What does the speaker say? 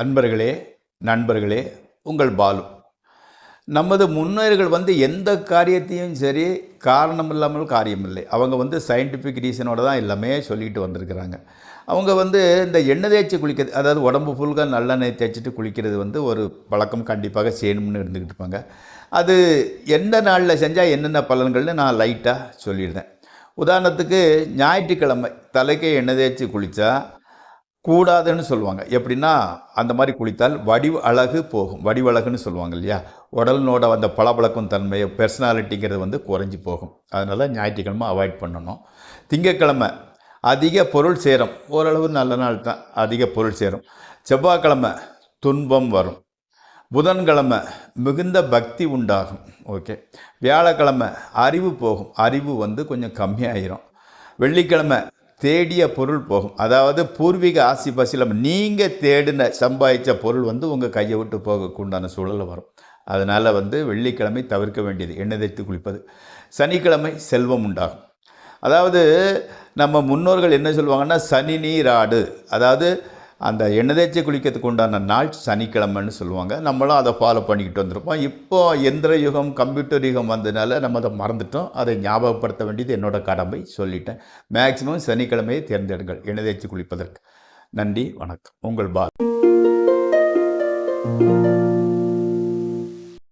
அன்பர்களே நண்பர்களே உங்கள் பாலு. நமது முன்னோர்கள் வந்து எந்த காரியத்தையும் சரி காரணம் இல்லாமல் காரியம் இல்லை அவங்க வந்து சயின்டிஃபிக் ரீசனோட தான் எல்லாமே சொல்லிட்டு வந்திருக்கிறாங்க. அவங்க வந்து இந்த எண்ணெய் தேய்ச்சி குளிக்கிறது அதாவது உடம்பு ஃபுல்காக நல்லெண்ணெய் தேய்ச்சிட்டு குளிக்கிறது வந்து ஒரு பழக்கம் கண்டிப்பாக செய்யணும்னு இருந்துக்கிட்டு இருப்பாங்க. அது எந்த நாளில் செஞ்சால் என்னென்ன பலன்கள்னு நான் லைட்டாக சொல்லிடுறேன். உதாரணத்துக்கு ஞாயிற்றுக்கிழமை தலைக்கு எண்ணெய் தேய்ச்சி குளித்தா கூடாதுன்னு சொல்லுவாங்க. எப்படின்னா அந்த மாதிரி குளித்தால் வடிவ அழகு போகும். வடிவழகுன்னு சொல்லுவாங்க இல்லையா? உடலினோட அந்த பளபளக்கும் தன்மை பர்சனாலிட்டிங்கிறது வந்து குறைஞ்சி போகும். அதனால் ஞாயிற்றுக்கிழமை அவாய்ட் பண்ணணும். திங்கக்கிழமை அதிக பொருள் சேரும். ஓரளவு நல்ல நாள் தான் அதிக பொருள் சேரும். செவ்வாய்க்கிழமை துன்பம் வரும். புதன்கிழமை மிகுந்த பக்தி உண்டாகும். ஓகே. வியாழக்கிழமை அறிவு போகும். அறிவு வந்து கொஞ்சம் கம்மியாயிரும். வெள்ளிக்கிழமை தேடிய பொருள் போகும். அதாவது பூர்வீக ஆசி பசிலம் நீங்கள் தேடின சம்பாதிச்ச பொருள் வந்து உங்கள் கையை விட்டு போகக்கூண்டான சூழல் வரும். அதனால் வந்து வெள்ளிக்கிழமை தவிர்க்க வேண்டியது எண்ணெய் தைத்து குளிப்பது. சனிக்கிழமை செல்வம் உண்டாகும். அதாவது நம்ம முன்னோர்கள் என்ன சொல்லுவாங்கன்னா சனி நீராடு. அதாவது அந்த எண்ணெய் தேய்ச்சி குளிக்கிறதுக்கு உண்டான நாள் சனிக்கிழமைன்னு சொல்லுவாங்க. நம்மளும் அதை ஃபாலோ பண்ணிக்கிட்டு வந்திருப்போம். இப்போ எந்திர யுகம் கம்ப்யூட்டர் யுகம் வந்ததுனால நம்ம அதை மறந்துட்டோம். அதை ஞாபகப்படுத்த வேண்டியது என்னோடய கடமை. சொல்லிட்டேன். மேக்ஸிமம் சனிக்கிழமையை தேர்ந்தெடுங்கள். எண்ணெய் தேய்ச்சி குளிப்பதற்கு. நன்றி. வணக்கம். உங்கள் பால்.